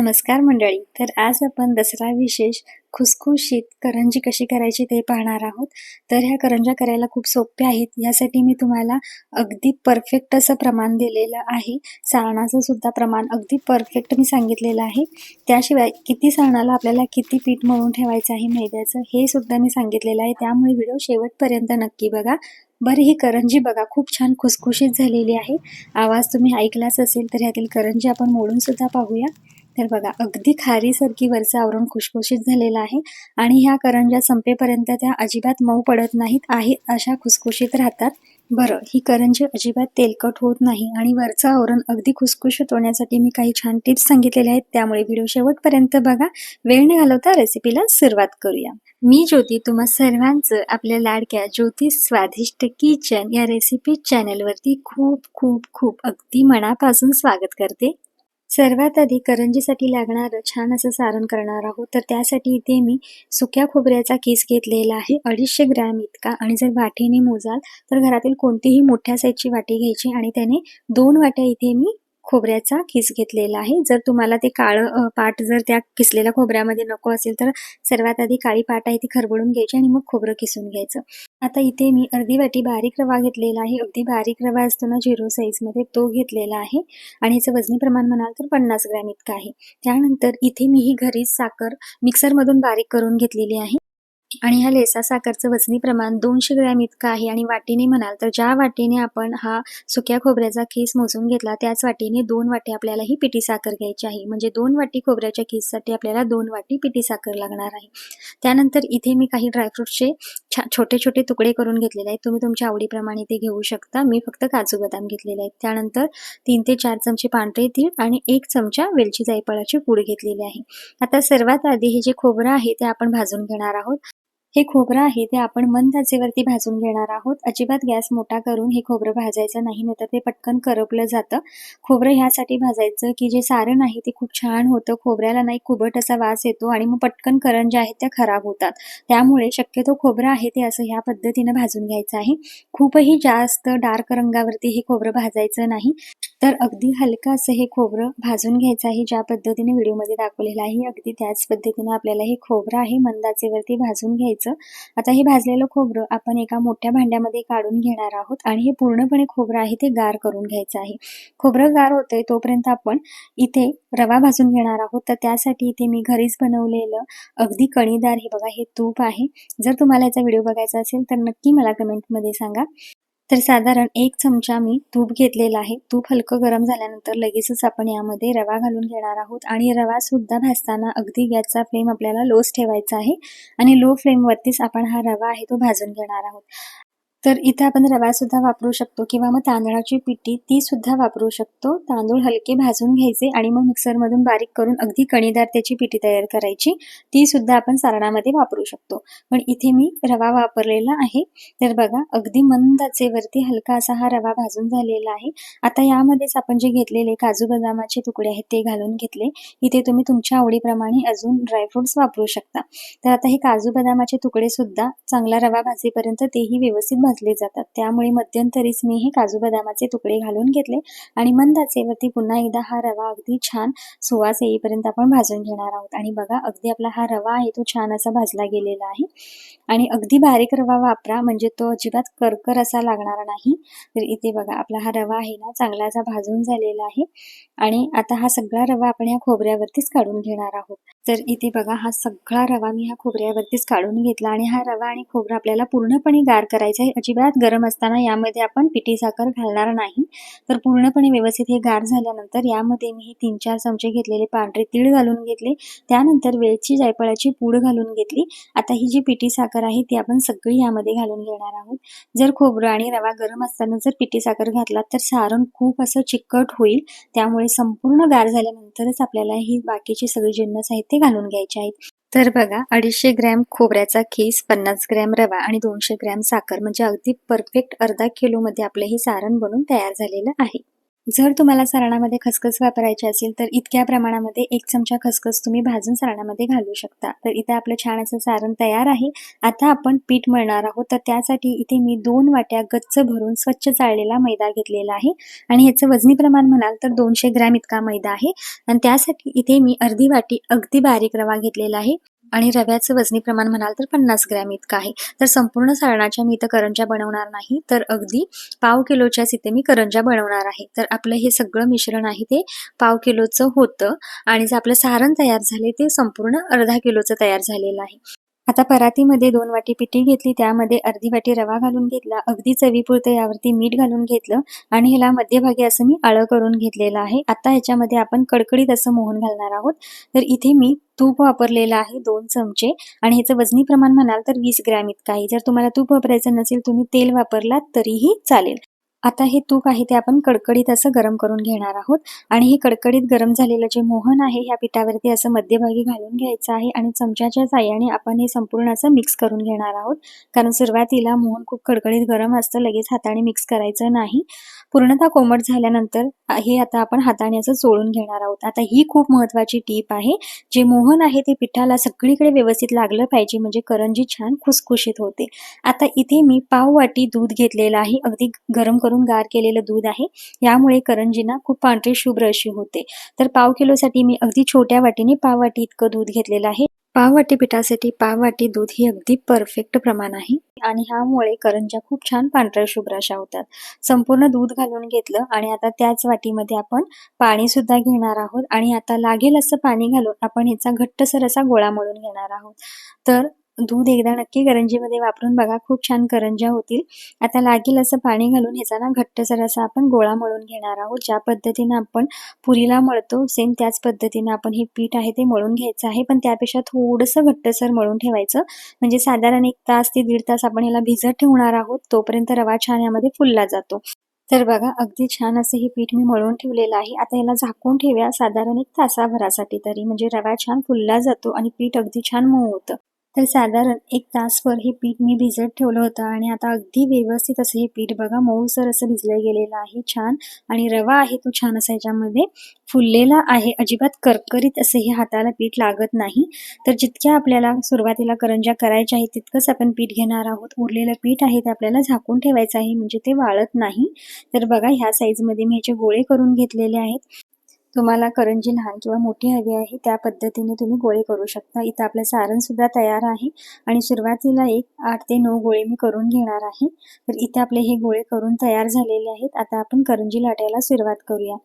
नमस्कार मंडळी. तर आज आपण दसरा विशेष खुसखुशीत करंजी कशी करायची ते पाहणार आहोत. तर ह्या करंजा करायला खूप सोप्या आहेत. यासाठी मी तुम्हाला अगदी परफेक्ट असं प्रमाण दिलेलं आहे. सारणाचं सुद्धा प्रमाण अगदी परफेक्ट मी सांगितलेलं आहे. त्याशिवाय किती सारणाला आपल्याला किती पीठ मळून ठेवायचं आहे मैद्याचं हे सुद्धा मी सांगितलेलं आहे. त्यामुळे व्हिडिओ शेवटपर्यंत नक्की बघा. बरं ही करंजी बघा. खूप छान खुसखुशीत झालेली आहे. आवाज तुम्ही ऐकलाच असेल तर ह्यातील करंजी आपण मोडून सुद्धा पाहूया. तर बघा अगदी खारीसारखी वरचं आवरण खुशखुशीत झालेलं आहे आणि ह्या करंज्या संपेपर्यंत त्या अजिबात मऊ पडत नाहीत. आहे अशा खुसखुशीत राहतात. बरं ही करंजी अजिबात तेलकट होत नाही आणि वरचं आवरण अगदी खुसखुशीत होण्यासाठी मी काही छान टिप्स सांगितलेले आहेत. त्यामुळे व्हिडिओ शेवटपर्यंत बघा. वेळ न घालवता रेसिपीला सुरुवात करूया. मी ज्योती तुम्हा सर्वांचं आपल्या लाडक्या ज्योती स्वादिष्ट किचन या रेसिपी चॅनलवरती खूप खूप खूप अगदी मनापासून स्वागत करते. सर्वात आधी करंजीसाठी लागणारं छान असं सारण करणार आहोत. तर त्यासाठी इथे मी सुक्या खोबऱ्याचा किस घेतलेला आहे. अडीचशे ग्रॅम इतका. आणि जर वाटीने मोजाल तर घरातील कोणतीही मोठ्या साईजची वाटी घ्यायची आणि त्याने दोन वाट्या इथे मी खोबऱ्याचा किस घेतलेला आहे. जर तुम्हाला ते काळं पाट जर त्या किसलेल्या खोबऱ्यामध्ये नको असेल तर सर्वात आधी काळी पाट आहे ती खरबडून घ्यायची आणि मग खोबरं किसून घ्यायचं. आता इथे मी अर्धी वाटी बारीक रवा घेतलेला आहे. अगदी बारीक रवा असतो ना झिरो साईजमध्ये तो घेतलेला आहे. आणि ह्याचं वजनी प्रमाण म्हणाल तर पन्नास ग्रॅम इतकं आहे. त्यानंतर इथे मी ही घरीच साखर मिक्सरमधून बारीक करून घेतलेली आहे. आणि ह्या लेसा साखरचं वजनी प्रमाण दोनशे ग्रॅम इतकं आहे. आणि वाटीने म्हणाल तर ज्या वाटीने आपण हा सुक्या खोबऱ्याचा खीस मोजून घेतला त्याच वाटीने दोन वाटी आपल्याला ही पिठी साखर घ्यायची आहे. म्हणजे दोन वाटी खोबऱ्याच्या खीससाठी आपल्याला दोन वाटी पिठी साखर लागणार आहे. त्यानंतर इथे मी काही ड्रायफ्रूटचे छा छोटे छोटे तुकडे करून घेतलेले आहेत. तुम्ही तुमच्या आवडीप्रमाणे ते घेऊ शकता. मी फक्त काजू बदाम घेतलेले आहेत. त्यानंतर तीन ते चार चमचे पांढरे तीळ आणि एक चमचा वेलची जायफळाची पूड घेतलेली आहे. आता सर्वात आधी हे जे खोबरं आहे ते आपण भाजून घेणार आहोत. हे खोबरं आहे ते आपण मंद आचेवरती भाजून घेणार आहोत. अजिबात गॅस मोठा करून हे खोबरं भाजायचं नाही तर ते पटकन करपलं जातं. खोबरं ह्यासाठी भाजायचं की जे सारण आहे ते खूप छान होतं. खोबऱ्याला नाही कुबट असा वास येतो आणि मग पटकन करण ज्या आहेत त्या खराब होतात. त्यामुळे शक्यतो खोबरं आहे ते असं ह्या पद्धतीनं भाजून घ्यायचं आहे. खूपही जास्त डार्क रंगावरती हे खोबरं भाजायचं नाही. तर अगदी हलकं असं हे खोबरं भाजून घ्यायचं आहे ज्या पद्धतीने व्हिडिओमध्ये दाखवलेलं आहे. अगदी त्याच पद्धतीने आपल्याला हे खोबरं आहे मंदाचेवरती भाजून घ्यायचं आता हे भाजलेलं खोबरं आपण एका मोठ्या भांड्यामध्ये काढून घेणार आहोत आणि हे पूर्णपणे खोबरं आहे ते गार करून घ्यायचं आहे. खोबरं गार होतंय तोपर्यंत आपण इथे रवा भाजून घेणार आहोत. तर त्यासाठी इथे मी घरीच बनवलेलं अगदी कणीदार हे बघा हे तूप आहे. जर तुम्हाला याचा व्हिडिओ बघायचा असेल तर नक्की मला कमेंटमध्ये सांगा. तर साधारण एक चमचा मी तूप घेतलेला आहे. तूप हलकं गरम झाल्यानंतर लगेचच आपण यामध्ये रवा घालून घेणार आहोत. आणि रवा सुद्धा भाजताना अगदी गॅसचा फ्लेम आपल्याला लोच ठेवायचा आहे. आणि लो फ्लेमवरतीच आपण हा रवा आहे तो भाजून घेणार आहोत. तर इथे आपण रवा सुद्धा वापरू शकतो किंवा मग तांदळाची पिठी ती सुद्धा वापरू शकतो. तांदूळ हलके भाजून घ्यायचे आणि मग मिक्सरमधून बारीक करून अगदी कणीदार त्याची पिठी तयार करायची. ती सुद्धा आपण सारणामध्ये वापरू शकतो. पण इथे मी रवा वापरलेला आहे. तर बघा अगदी मंद आचेवरती हलका असा हा रवा भाजून झालेला आहे. आता यामध्येच आपण जे घेतलेले काजू बदामाचे तुकडे आहेत ते घालून घेतले. इथे तुम्ही तुमच्या आवडीप्रमाणे अजून ड्रायफ्रुट्स वापरू शकता. तर आता हे काजू बदामाचे तुकडे सुद्धा चांगला रवा भाजीपर्यंत तेही व्यवस्थित भाजले जातात. त्यामुळे मध्यंतरीच मी हे काजू बदामाचे तुकडे घालून घेतले आणि मंद आचेवरती पुन्हा एकदा हा रवा अगदी छान सुवास येईपर्यंत आपण भाजून घेणार आहोत. आणि बघा अगदी आपला हा रवा आहे तो छान असा भाजला गेलेला आहे. आणि अगदी बारीक रवा वापरा म्हणजे तो अजिबात करकर असा लागणार नाही. तर इथे बघा आपला हा रवा आहे ना चांगला असा भाजून झालेला आहे. आणि आता हा सगळा रवा आपण ह्या खोबऱ्यावरतीच काढून घेणार आहोत. तर इथे बघा हा सगळा रवा मी ह्या खोबऱ्यावरतीच काढून घेतला आणि हा रवा आणि खोबरं आपल्याला पूर्णपणे गार करायचा आहे. अजिबात गरम असताना यामध्ये आपण पिठी साखर घालणार नाही. तर पूर्णपणे व्यवस्थित हे गार झाल्यानंतर यामध्ये मी हे तीन चार चमचे घेतलेले पांढरे तीळ घालून घेतले. त्यानंतर वेलची जायफळाची पूड घालून घेतली. आता ही जी पिठी साखर आहे ती आपण सगळी यामध्ये घालून घेणार आहोत. जर खोबरं आणि रवा गरम असताना जर पिठी साखर घातला तर सारण खूप असं चिकट होईल. त्यामुळे संपूर्ण गार झाल्यानंतरच आपल्याला ही बाकीची सगळी जिन्नस आहेत ते घालून घ्यायचे आहेत. तर बघा अडीचशे ग्रॅम खोबऱ्याचा खीस पन्नास ग्रॅम रवा आणि दोनशे ग्रॅम साखर म्हणजे अगदी परफेक्ट अर्धा किलोमध्ये आपलं हे सारण बनून तयार झालेलं आहे. जर तुम्हाला सारणामध्ये खसखस वापरायची असेल तर इतक्या प्रमाणामध्ये एक चमचा खसखस तुम्ही भाजून सारणामध्ये घालू शकता. तर इथे आपलं छान असं सारण तयार आहे. आता आपण पीठ मळणार आहोत. तर त्यासाठी इथे मी दोन वाट्या गच्च भरून स्वच्छ चाळलेला मैदा घेतलेला आहे. आणि ह्याचं वजनी प्रमाण म्हणाल तर दोनशे ग्रॅम इतका मैदा आहे. आणि त्यासाठी इथे मी अर्धी वाटी अगदी बारीक रवा घेतलेला आहे. आणि रव्याचं वजनी प्रमाण म्हणाल तर पन्नास ग्रॅम इतकं आहे. तर संपूर्ण सारणाच्या मी इथं करंजा बनवणार नाही तर अगदी पाव किलोच्याच इथे मी करंजा बनवणार आहे. तर आपलं हे सगळं मिश्रण आहे ते पाव किलोचं होतं आणि जे आपलं सारण तयार झाले ते संपूर्ण अर्धा किलोचं तयार झालेलं आहे. आता परातीमध्ये दोन वाटी पिठी घेतली त्यामध्ये अर्धी वाटी रवा घालून घेतला अगदी चवीपुरतं यावरती मीठ घालून घेतलं आणि ह्याला मध्यभागी असं मी आळं करून घेतलेलं आहे. आता ह्याच्यामध्ये आपण कडकडीत असं मोहन घालणार आहोत. तर इथे मी तूप वापरलेलं आहे दोन चमचे. आणि ह्याचं वजनी प्रमाण म्हणाल तर वीस ग्रॅम इतकं आहे. जर तुम्हाला तूप वापरायचं नसेल तुम्ही तेल वापरलात तरीही चालेल. आता हे तूप आहे ते आपण कडकडीत असं गरम करून घेणार आहोत. आणि हे कडकडीत गरम झालेलं जे मोहन आहे ह्या पिठावरती असं मध्यभागी घालून घ्यायचं आहे आणि चमच्याच्या साह्याने आपण हे संपूर्ण असं मिक्स करून घेणार आहोत. कारण सुरुवातीला मोहन खूप कडकडीत गरम असतं लगेच हाताने मिक्स करायचं नाही. पूर्णतः कोमट झाल्यानंतर हे आता आपण हाताने असं चोळून घेणार आहोत. आता ही खूप महत्वाची टीप आहे. जे मोहन आहे ते पिठाला सगळीकडे व्यवस्थित लागलं पाहिजे म्हणजे करंजी छान खुसखुशीत होते. आता इथे मी पाव वाटी दूध घेतलेलं आहे. अगदी गरम करून गार केलेलं दूध आहे. यामुळे करंजीना खूप पांढरी शुभ्र अशी होते. तर पाव किलोसाठी मी अगदी छोट्या वाटीने पाव वाटी इतकं दूध घेतलेलं आहे. पाव वाटी पिठासाठी पाव वाटी दूध ही अगदी परफेक्ट प्रमाण आहे. आणि ह्यामुळे करंजा खूप छान पांढऱ्या शुभ्र अशा होतात. संपूर्ण दूध घालून घेतलं आणि आता त्याच वाटीमध्ये आपण पाणी सुद्धा घेणार आहोत. आणि आता लागेल असं पाणी घालून आपण ह्याचा घट्टसर असा गोळा मळून घेणार आहोत. तर दूध एकदा नक्की करंजीमध्ये वापरून बघा. खूप छान करंज्या होतील. आता लागेल असं पाणी घालून ह्याचा ना घट्टसर असा आपण गोळा मळून घेणार आहोत. ज्या पद्धतीनं आपण पुरीला मळतो सेम त्याच पद्धतीनं आपण हे पीठ आहे ते मळून घ्यायचं आहे. पण त्यापेक्षा थोडंसं घट्टसर मळून ठेवायचं. म्हणजे साधारण एक तास ते दीड तास आपण ह्याला भिजत ठेवणार आहोत. तोपर्यंत रवा छान यामध्ये फुलला जातो. तर बघा अगदी छान असं हे पीठ मी मळून ठेवलेलं आहे. आता याला झाकून ठेवूया साधारण एक तासाभरासाठी तरी. म्हणजे रवा छान फुलला जातो आणि पीठ अगदी छान मऊ होतं. तर साधारण एक तासभर हे पीठ मी भिजत ठेवलं होतं आणि आता अगदी व्यवस्थित असं हे पीठ बघा मऊसर असं भिजलं गेलेलं आहे छान. आणि रवा आहे तो छान असा ह्याच्यामध्ये फुललेला आहे. अजिबात करकरीत असं हे हाताला पीठ लागत नाही. तर जितक्या आपल्याला सुरुवातीला करंजा करायच्या आहेत तितकंच आपण पीठ घेणार आहोत. उरलेलं पीठ आहे ते आपल्याला झाकून ठेवायचं आहे म्हणजे ते वाळत नाही. तर बघा ह्या साईजमध्ये मी ह्याचे गोळे करून घेतलेले आहेत. तुम्हाला करंजी लहान किंवा मोठी हवी आहे त्या पद्धतीने तुम्ही गोळे करू शकता. इथं आपलं सारण सुद्धा तयार आहे. आणि सुरुवातीला एक आठ ते नऊ गोळे मी करून घेणार आहे. तर इथे आपले हे गोळे करून तयार झालेले आहेत. आता आपण करंजी लाटायला सुरुवात करूया.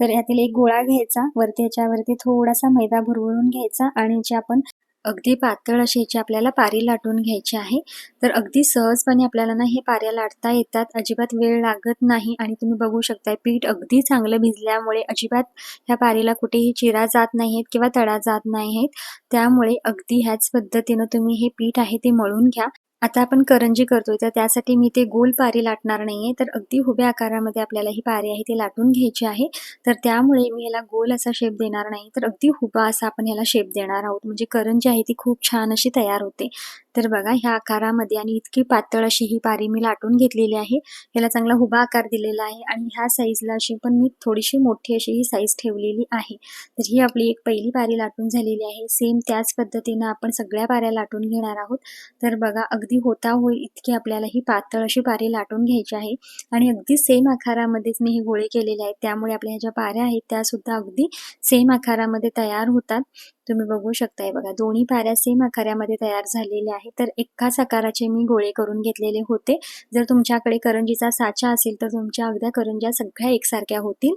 तर यातील एक गोळा घ्यायचा. वरती याच्यावरती थोडासा मैदा भुरवरून घ्यायचा. आणि जे आपण अगदी पातळ अशी याची आपल्याला पारी लाटून घ्यायची आहे. तर अगदी सहजपणे आपल्याला ना हे पाऱ्या लाटता येतात. अजिबात वेळ लागत नाही आणि तुम्ही बघू शकताय पीठ अगदी चांगलं भिजल्यामुळे अजिबात ह्या पारीला कुठेही चिरा जात नाहीत किंवा तडा जात नाहीत त्यामुळे अगदी ह्याच पद्धतीनं तुम्ही हे पीठ आहे ते मळून घ्या. आता आपण करंजी करतोय तर त्यासाठी मी ते गोल पारी लाटणार नाहीये. तर अगदी उभ्या आकारामध्ये आपल्याला ही पारी आहे ती लाटून घ्यायची आहे. तर त्यामुळे मी याला गोल असा शेप देणार नाही. तर अगदी हुबा असा आपण याला शेप देणार आहोत. म्हणजे करंजी आहे ती खूप छान अशी तयार होते. तर बघा ह्या आकारामध्ये आणि इतकी पातळ अशी ही पारी मी लाटून घेतलेली आहे. याला चांगला हुबा आकार दिलेला आहे आणि ह्या साईजला अशी पण मी थोडीशी मोठी अशी ही साईज ठेवलेली आहे. तर ही आपली एक पहिली पारी लाटून झालेली आहे. सेम त्याच पद्धतीनं आपण सगळ्या पाऱ्या लाटून घेणार आहोत. तर बघा अगदी अगदी होता होईल इतकी आपल्याला ही पातळ अशी पारी लाटून घ्यायची आहे. आणि अगदी सेम आकारामध्येच मी हे गोळे केलेले आहेत. त्यामुळे आपल्या ह्या ज्या पाऱ्या आहेत त्यासुद्धा अगदी सेम आकारामध्ये तयार होतात. तुम्ही बघू शकताय बघा दोन्ही पाऱ्या सेम आकारामध्ये तयार झालेल्या आहेत. तर एकाच आकाराचे मी गोळे करून घेतलेले होते. जर तुमच्याकडे करंजीचा साचा असेल तर तुमच्या अगद्या करंज्या सगळ्या एकसारख्या होतील.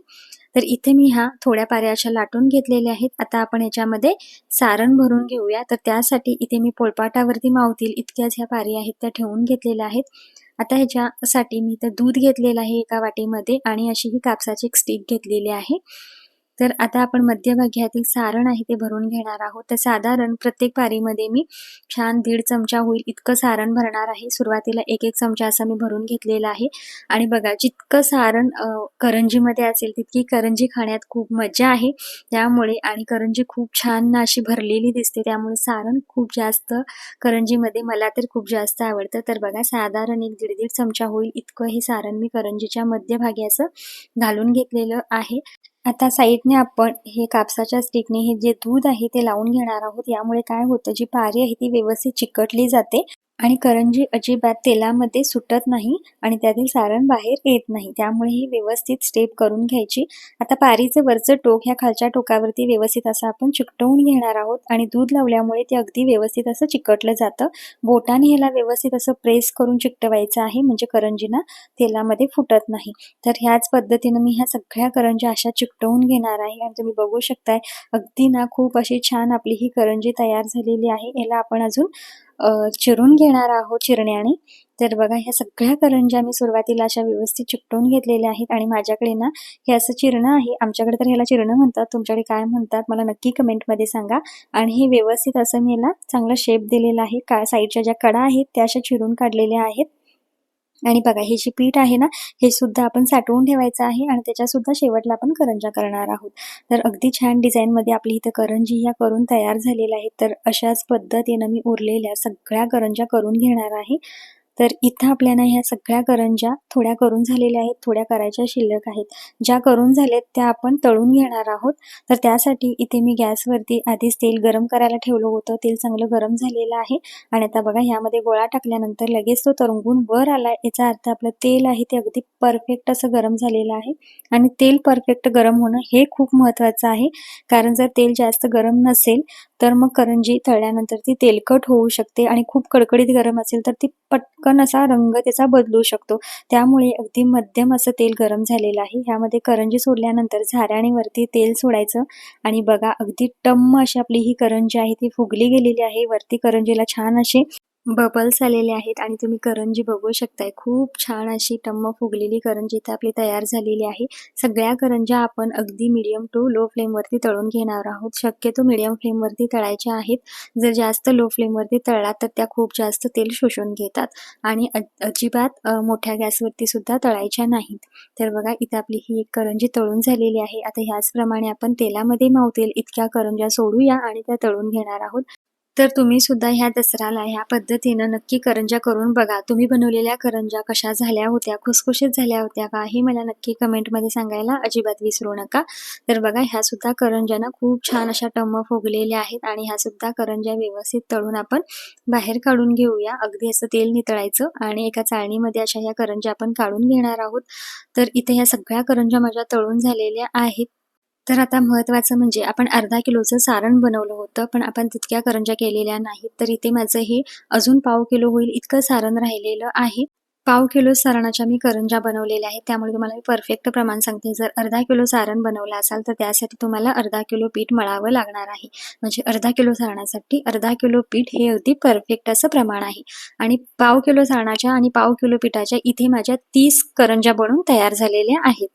तर इथे मी ह्या थोड्या पाऱ्या अशा लाटून घेतलेल्या आहेत. आता आपण याच्यामध्ये सारण भरून घेऊया. तर त्यासाठी इथे मी पोळपाटावरती मावतील इतक्याच ह्या पारी आहेत त्या ठेवून घेतलेल्या आहेत. आता ह्याच्यासाठी मी तर दूध घेतलेलं आहे एका वाटीमध्ये आणि अशी ही कापसाची एक स्टिक घेतलेली आहे. तर आता आपण मध्यभाग्यातील सारण आहे ते भरून घेणार आहोत. तर साधारण प्रत्येक पारीमध्ये मी छान दीड चमचा होईल इतकं सारण भरणार आहे. सुरुवातीला एक एक चमचा असं मी भरून घेतलेला आहे. आणि बघा जितकं सारण करंजीमध्ये असेल तितकी करंजी खाण्यात खूप मजा आहे. त्यामुळे आणि करंजी खूप छान अशी भरलेली दिसते त्यामुळे सारण खूप जास्त करंजीमध्ये मला तर खूप जास्त आवडतं. तर बघा साधारण एक दीड दीड चमचा होईल इतकं हे सारण मी करंजीच्या मध्यभागी असं घालून घेतलेलं आहे. आता साईडने आपण हे कापसाच्या स्टिकने हे जे दूध आहे ते लावून घेणार आहोत. यामुळे काय होतं जी पारी आहे ती व्यवस्थित चिकटली जाते. आणि करंजी अजिबात तेलामध्ये सुटत नाही आणि त्यातील सारण बाहेर येत नाही. त्यामुळे ही व्यवस्थित स्टेप करून घ्यायची. आता पारीचं वरचं टोक ह्या खालच्या टोकावरती व्यवस्थित असं आपण चिकटवून घेणार आहोत आणि दूध लावल्यामुळे ते अगदी व्यवस्थित असं चिकटलं जातं. बोटाने ह्याला व्यवस्थित असं प्रेस करून चिकटवायचं आहे म्हणजे करंजीना तेलामध्ये फुटत नाही. तर ह्याच पद्धतीनं मी ह्या सगळ्या करंजी अशा चिकटवून घेणार आहे आणि तुम्ही बघू शकताय अगदी ना खूप अशी छान आपली ही करंजी तयार झालेली आहे. याला आपण अजून चिरून घेणार आहोत चिरण्याने. तर बघा ह्या सगळ्या करंज्या मी सुरुवातीला अशा व्यवस्थित चिकटून घेतलेल्या आहेत आणि माझ्याकडे ना हे असं चिरणं आहे. आमच्याकडे तर ह्याला चिरणं म्हणतात. तुमच्याकडे काय म्हणतात मला नक्की कमेंटमध्ये सांगा. आणि हे व्यवस्थित असं मी याला चांगला शेप दिलेला आहे. का साईडच्या ज्या कडा आहेत त्या अशा चिरून काढलेल्या आहेत. आणि बघा हे जे पीठ आहे ना हे सुद्धा आपण साठवून ठेवायचं आहे आणि त्याच्या सुद्धा शेवटला आपण करंजा करणार आहोत. तर अगदी छान डिझाईनमध्ये आपली इथं करंजी ह्या करून तयार झालेल्या आहेत. तर अशाच पद्धतीनं मी उरलेल्या सगळ्या करंजा करून घेणार आहे. तर इथं आपल्याला ह्या सगळ्या करंज्या थोड्या करून झालेल्या आहेत थोड्या करायच्या शिल्लक आहेत. ज्या करून झाल्यात त्या आपण तळून घेणार आहोत. तर त्यासाठी इथे मी गॅसवरती आधीच तेल गरम करायला ठेवलं होतं. तेल चांगलं गरम झालेलं आहे. आणि आता बघा ह्यामध्ये गोळा टाकल्यानंतर लगेच तो तरंगून वर आला याचा अर्थ आपलं तेल आहे ते अगदी परफेक्ट असं गरम झालेलं आहे. आणि तेल परफेक्ट गरम होणं हे खूप महत्त्वाचं आहे. कारण जर तेल जास्त गरम नसेल तर मग करंजी तळल्यानंतर ती तेलकट होऊ शकते आणि खूप कडकडीत गरम असेल तर ती पटकन असा रंग त्याचा बदलू शकतो. त्यामुळे अगदी मध्यम असं तेल गरम झालेलं आहे. ह्यामध्ये करंजी सोडल्यानंतर झाऱ्याणीवरती तेल सोडायचं. आणि बघा अगदी टम्म अशी आपली ही करंजी आहे. ती फुगली गेलेली आहे. वरती करंजीला छान अशी बबल्स आलेले आहेत आणि तुम्ही करंजी बघू शकताय. खूप छान अशी टम्म फुगलेली करंजी इथे आपली तयार झालेली आहे. सगळ्या करंज्या आपण अगदी मिडियम टू लो फ्लेमवरती तळून घेणार आहोत. शक्यतो मिडियम फ्लेमवरती तळायच्या आहेत. जर जास्त लो फ्लेमवरती तळला तर त्या खूप जास्त तेल शोषून घेतात आणि अजिबात मोठ्या गॅसवरती सुद्धा तळायच्या नाहीत. तर बघा इथे आपली ही एक करंजी तळून झालेली आहे. आता ह्याचप्रमाणे आपण तेलामध्ये मावतील इतक्या करंज्या सोडूया आणि त्या तळून घेणार आहोत. तर तुम्ही सुद्धा ह्या दसऱ्याला ह्या पद्धतीनं नक्की करंजा करून बघा. तुम्ही बनवलेल्या करंजा कशा झाल्या होत्या खुसखुशीत झाल्या होत्या का हे मला नक्की कमेंटमध्ये सांगायला अजिबात विसरू नका. तर बघा ह्या सुद्धा करंजाना खूप छान अशा टम्म फुगलेल्या आहेत आणि ह्या सुद्धा करंजा व्यवस्थित तळून आपण बाहेर काढून घेऊया. अगदी असं तेल नितळायचं आणि एका चाळणीमध्ये अशा ह्या करंजा आपण काढून घेणार आहोत. तर इथे ह्या सगळ्या करंजा माझ्या तळून झालेल्या आहेत. तर आता महत्त्वाचं म्हणजे आपण अर्धा किलोचं सारण बनवलं होतं पण आपण तितक्या करंज्या केलेल्या नाहीत तर इथे माझं हे अजून पाव किलो होईल इतकं सारण राहिलेलं आहे. पाव किलो सारणाच्या मी करंजा बनवलेल्या आहेत त्यामुळे तुम्हाला मी परफेक्ट प्रमाण सांगते. जर अर्धा किलो सारण बनवलं असाल तर त्यासाठी तुम्हाला अर्धा किलो पीठ मळावं लागणार आहे. म्हणजे अर्धा किलो सारणासाठी अर्धा किलो पीठ हे अगदी परफेक्ट असं प्रमाण आहे. आणि पाव किलो सारणाच्या आणि पाव किलो पिठाच्या इथे माझ्या तीस करंजा बनून तयार झालेल्या आहेत.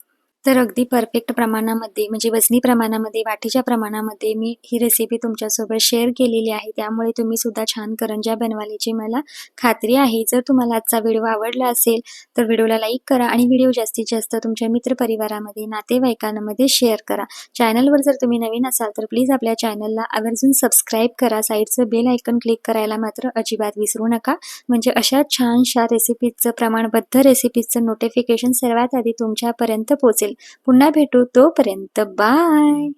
तर अगदी परफेक्ट प्रमाणामध्ये म्हणजे वजनी प्रमाणामध्ये वाटीच्या प्रमाणामध्ये मी ही रेसिपी तुमच्यासोबत शेअर केलेली आहे. त्यामुळे तुम्ही सुद्धा छान करंज्या बनवाल्याची मला खात्री आहे. जर तुम्हाला आजचा व्हिडिओ आवडला असेल तर व्हिडिओला लाईक करा आणि व्हिडिओ जास्तीत जास्त तुमच्या मित्रपरिवारामध्ये नातेवाईकांमध्ये शेअर करा. चॅनलवर जर तुम्ही नवीन असाल तर प्लीज आपल्या चॅनलला आवर्जून सबस्क्राईब करा. साईडचं बेल आयकन क्लिक करायला मात्र अजिबात विसरू नका. म्हणजे अशा छानशा रेसिपीजचं प्रमाणबद्ध रेसिपीजचं नोटिफिकेशन सर्वात आधी तुमच्यापर्यंत पोहोचेल. पुन्हा भेटू तोपर्यंत बाय.